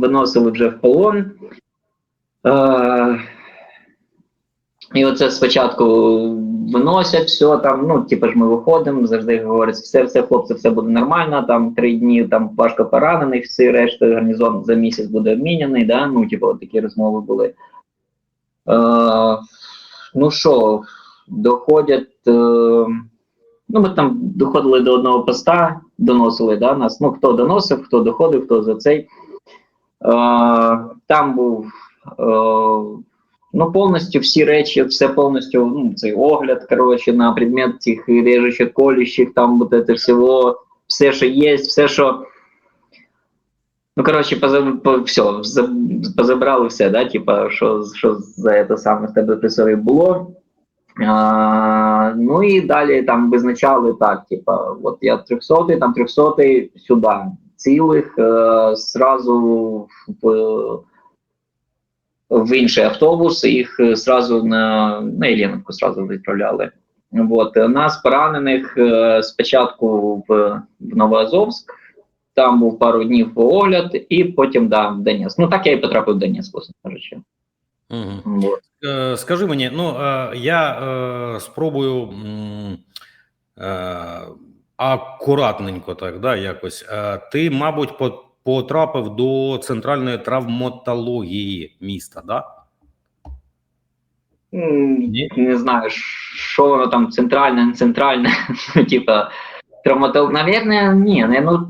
виносили вже в полон. Е, і оце спочатку виносять все там, ну, типу ж ми виходимо, завжди говорять, все, все, хлопці, все буде нормально, там три дні там важко поранених, всі решта гарнізон за місяць буде обміняний, да? ну, типу, такі розмови були. Е, ну що, доходять. Е, ну, ми там доходили до одного поста, доносили да, нас. Ну, хто доносив, хто доходив, хто за цей. Е, там був. Е, Ну, повністю всі речі, все повністю, ну, цей огляд, коротше, на предмет цих режучих, колющих, там вот это всього, все, що є, все, що. Ну, коротше, поза, по, все, позабрали все, да, типа, що, що за це саме в тебе при собі було. А, ну і далі там визначали так, типа, от я 300, там 300 сюди, цілих, е, зразу в, в інший автобус, їх е, сразу на, на Єленівку сразу відправляли. От, е, нас поранених е, спочатку в, в Новоазовськ, там був пару днів огляд, і потім да, в Донецьк. Ну так я і потрапив в Донецьк, власне кажучи. Угу. От. Скажи мені, ну я е, спробую е, акуратненько, так да, якось. Е, Ти, мабуть, потрапив до центральної травматології міста, да? Ні? Не знаю, що воно там центральне, не центральне. Ну, Типа, травматолог. Наверное, ні. Не, ну,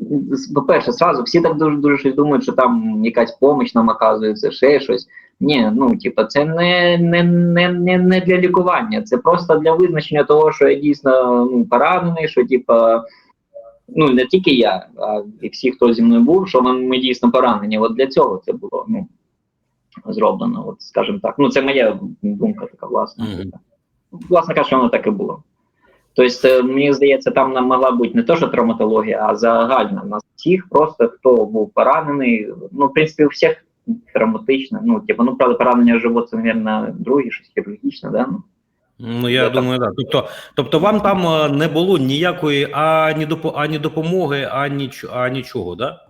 по-перше, сразу всі так дуже дуже щось думають, що там якась поміч нам оказується, ще щось. Ні, ну типа, це не, не, не, не, не для лікування, це просто для визначення того, що я дійсно ну, поранений, що типа. Ну, не тільки я, а і всі, хто зі мною був, що ми, ми дійсно поранені. От для цього це було ну, зроблено, от, скажімо так. Ну, це моя думка така власна. Мгм. Власне кажучи, воно так і було. Тобто, е, мені здається, там нам могла бути не то, що травматологія, а загальна. У нас всіх просто хто був поранений. Ну, в принципі, у всіх травматично. Ну, типу, ну, правда, поранення живота, це, мабуть, друге, щось хірургічне, да? Ну, Ну, я Я думаю, так. Тобто, тобто вам там е, не було ніякої ані, допо, ані допомоги, ані, ані нічого, да?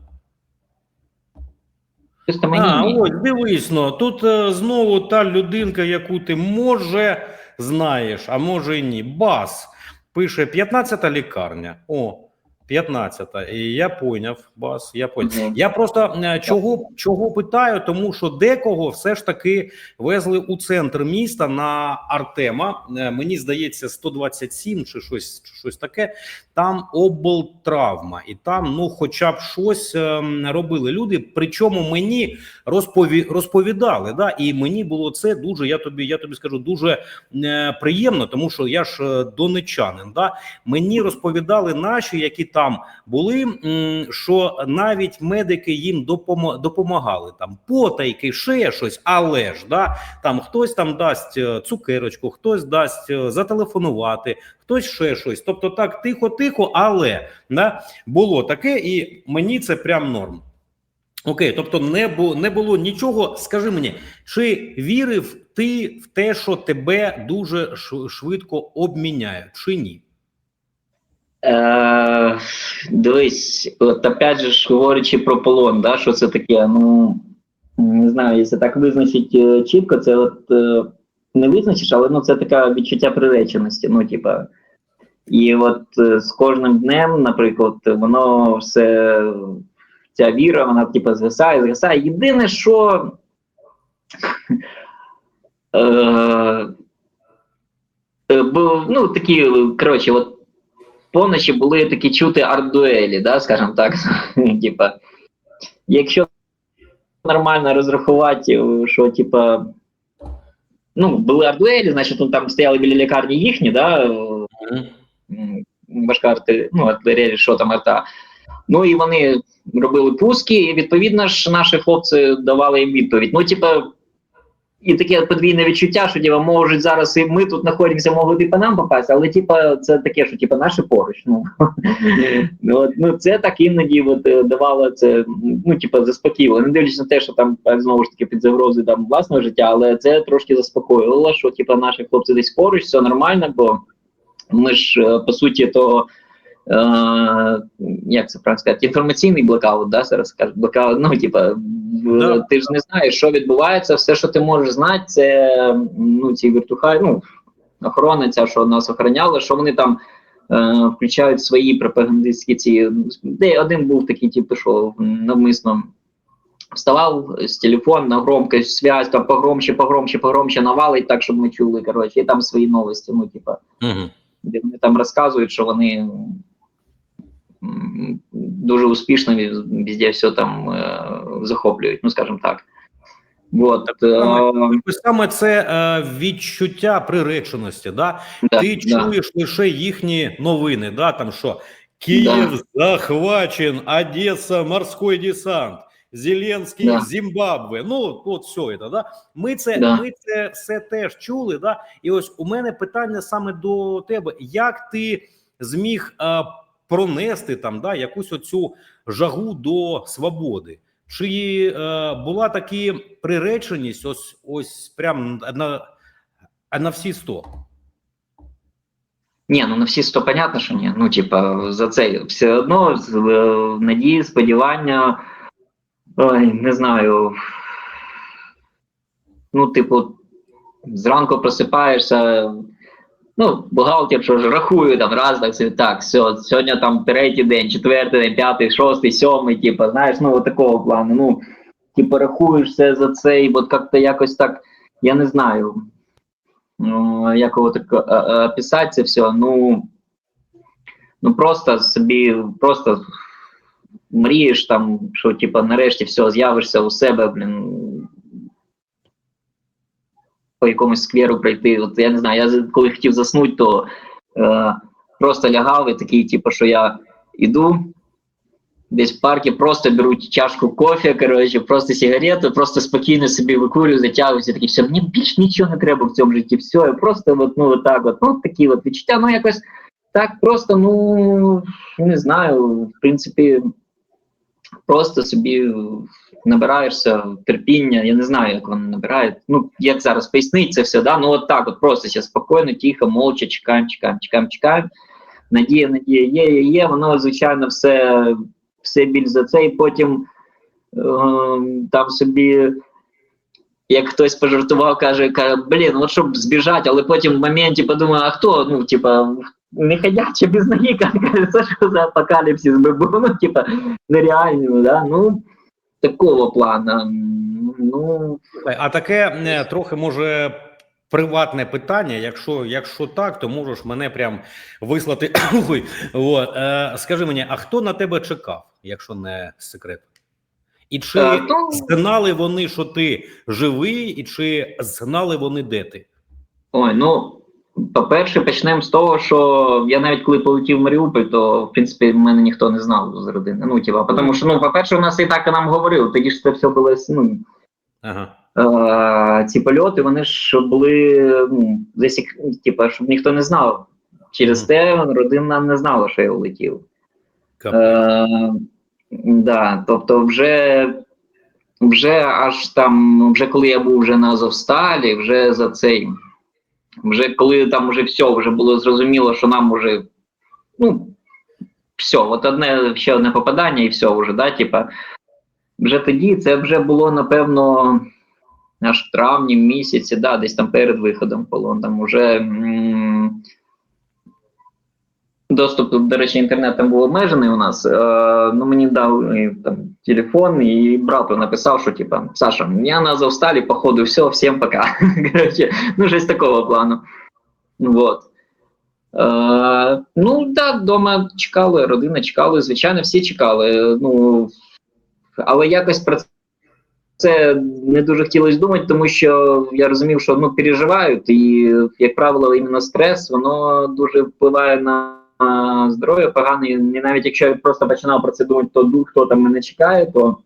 А, ось дивись, ну, тут е, знову та людинка, яку ти може знаєш, а може і ні. Бас пише 15-та лікарня. О, 15-та. І я поняв, бас, я поняв. Мгм. Я просто е, чого, чого питаю, тому що декого все ж таки везли у центр міста на Артема. Е, Мені здається, 127 чи щось, чи щось таке. Там облтравма, і там, ну, хоча б щось ем, робили люди. Причому мені розпові... розповідали. Да? І мені було це дуже. Я тобі, я тобі скажу, дуже е, приємно, тому що я ж донечанин. Да? Мені розповідали наші, які там були, що навіть медики їм допомагали там потайки, ще щось, але ж да, там хтось там дасть е, цукерочку, хтось дасть е, зателефонувати, хтось ще щось. Тобто так тихо-тихо, але да, було таке, і мені це прям норм. Окей, тобто не було, не було нічого. Скажи мені, чи вірив ти в те, що тебе дуже швидко обміняють, чи ні? Е, дивись, от опять же говорячи про полон, да, що це таке, ну не знаю, якщо так визначить е, чітко, це от е, не визначиш, але ну це таке відчуття приреченості. Ну, типа, і от е, з кожним днем, наприклад, воно все, ця віра, вона типа згасає, згасає. Єдине, що. Е, е, бо, ну, такі, коротше, от поночі були такі чути арт-дуелі, да, скажімо так. типа, якщо нормально розрахувати, що типа. Ну, були арт-дуелі, значить, ну, там стояли біля лікарні їхні, да, важка арти, ну, артилерія, що там арта. Ну і вони робили пуски, і відповідно ж наші хлопці давали їм відповідь. Ну, типа, і таке подвійне відчуття, що типа, можуть зараз і ми тут знаходимося, можуть і по нам попасти, але типа, це таке, що типа, наші поруч. Ну, от, ну це так іноді от, е, давало це, ну, типа, заспокоїло. Не дивлячись на те, що там е, знову ж таки під загрозою там власного життя, але це трошки заспокоювало, що типа наші хлопці десь поруч, все нормально, бо ми ж е, по суті то е, як це правильно сказати, інформаційний блокаут, да, зараз кажуть, блокаут, ну, типа, Да. ти ж не знаєш, що відбувається, все, що ти можеш знати, це ну, ці віртухай, ну, охорона ця, що нас охороняла, що вони там е, включають свої пропагандистські ці. Де один був такий, типу, що навмисно вставав з телефон на громкость связь, там погромче, погромче, погромче навалить так, щоб ми чули. Коротше, і там свої новості. Ну, типа, Угу. де вони там розказують, що вони дуже успішно везде все там е, захоплюють, ну скажімо так. Вот, е, саме це е, відчуття приреченості. Да? да, Ти да. чуєш лише їхні новини, да? там що Київ захвачен, Одеса, морський десант, Зеленський, Да. Зімбабве. Ну, от все це. Да? Ми, це, Да. ми це все теж чули. Да? І ось у мене питання саме до тебе: як ти зміг е, пронести там да, якусь оцю жагу до свободи? Чи е, була такі приреченість, ось ось прям на, на всі сто? Ні, ну на всі сто понятно, що ні. Ну, типа, за це все одно е, надії, сподівання. Ой, не знаю. Ну, типу, зранку просипаєшся. Ну, бухгалтер, що ж рахую там раз, так, так, все, сьогодні там третій день, четвертий день, п'ятий, шостий, сьомий, типу, знаєш, ну, от такого плану. Ну, типу, рахуєш все за це, і от як-то якось так, я не знаю. Ну, як його так е, е, описати це все, ну, ну просто собі, просто мрієш там, що типа нарешті все, з'явишся у себе, блін. По якомусь скверу пройти. От я не знаю, я коли хотів заснути, то е, просто лягав і такий, типу, що я іду. Десь в парку просто беру чашку кофе, коротше, просто сигарету, просто спокійно собі викурю, затягуюся, такий, все, мені більш нічого не треба в цьому житті, все, я просто от, ну, от так от, ну, такі от відчуття, ну, якось так просто, ну, не знаю, в принципі, просто собі набираєшся терпіння, я не знаю, як воно набирає, ну, як зараз пояснить це все, да, ну, от так от, просто все спокійно, тихо, молча, чекаємо, чекаємо, чекаємо, чекаємо, надія, надія є, є, є, воно, звичайно, все все більш за це, і потім е, там собі, як хтось пожартував, каже, каже, блін, от щоб збіжати, але потім в моменті подумав, а хто, ну, типа, не ходячи без ноги, каже, це що за апокаліпсис би був, ну, типа, нереально, да, ну, такого плана, ну, А таке е, трохи може приватне питання. Якщо, якщо так, то можеш мене прям вислати. Ой, От, е, скажи мені, а хто на тебе чекав, якщо не секрет? І чи е, ну, знали вони, що ти живий, і чи знали вони, де ти? Ой, ну, по-перше, почнемо з того, що я навіть коли полетів в Маріуполь, то в принципі мене ніхто не знав з родини. Ну, типа, тому що, ну, по-перше, у нас і так і нам говорили, тоді ж це все було ну, Ага. е, ці польоти, вони ж були ну, засік, типа, щоб ніхто не знав. Через те родина не знала, що я улетів. Е, да, тобто, вже, вже аж там, вже коли я був вже на Азовсталі, вже за цей, вже коли там вже все, вже було зрозуміло, що нам уже, ну, все, от одне ще одне попадання, і все вже, да, типа, вже тоді це вже було, напевно, аж в травні місяці, да, десь там перед виходом полон, там уже. м, Доступ, до речі, інтернет був обмежений у нас. Е, ну мені дав е, там телефон, і брату написав, що типа Саша, я на Азовсталі, походу, все, всім пока. Короче, ну, щось такого плану. Вот. Е, ну, так, вдома чекали, родина чекали, звичайно, всі чекали. Ну, але якось про це не дуже хотілося думати, тому що я розумів, що ну, переживають, і, як правило, іменно стрес, воно дуже впливає на здоров'я погано. І навіть якщо я просто починав про це думати, то ду- хто там мене чекає, то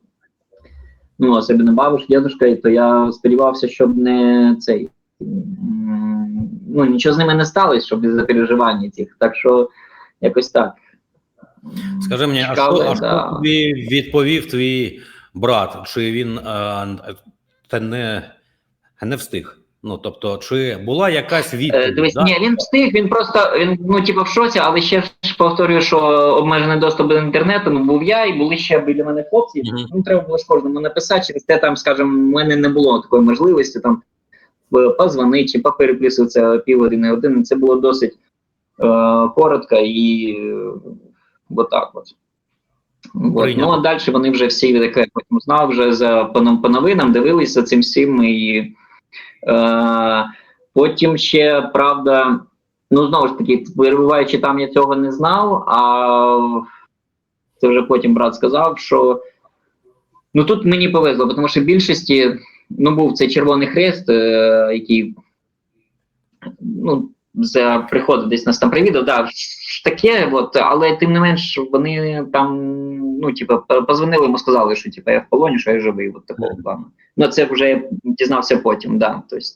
ну, особливо бабушка, дідушка, то я сподівався, щоб не цей. Ну, нічого з ними не сталося, щоб із-за переживання цих. Так що якось так. Скажи мені, а Чекали, що, а що тобі відповів твій брат? Чи він а, та не, не встиг Ну тобто, чи була якась Е, відповідь? Дивись, да? ні, він встиг, він просто він ну типу в шоці, але ще ж повторюю, що обмежений доступ до інтернету. Ну був я, і були ще біля мене хлопці. Мгм. Ну треба було ж кожному написати. Через те там, скажімо, в мене не було такої можливості там е, позвонити чи попереписуватися півгодини години. Це було досить е, коротко і е, отак от. От. Ну а далі вони вже всі таке потім знав вже за по, по новинам, дивилися цим всім і е, потім ще правда. Ну, знову ж таки, перебуваючи там, я цього не знав, а це вже потім брат сказав, що ну тут мені повезло, тому що в більшості ну, був цей Червоний Хрест, е, який ну, за приходу десь нас там привідав, да, таке, от, але тим не менш, вони там, ну, типу, позвонили йому, сказали, що типу, я в полоні, що я живий, от такого плану. Ну, це вже дізнався потім, да. Тобто,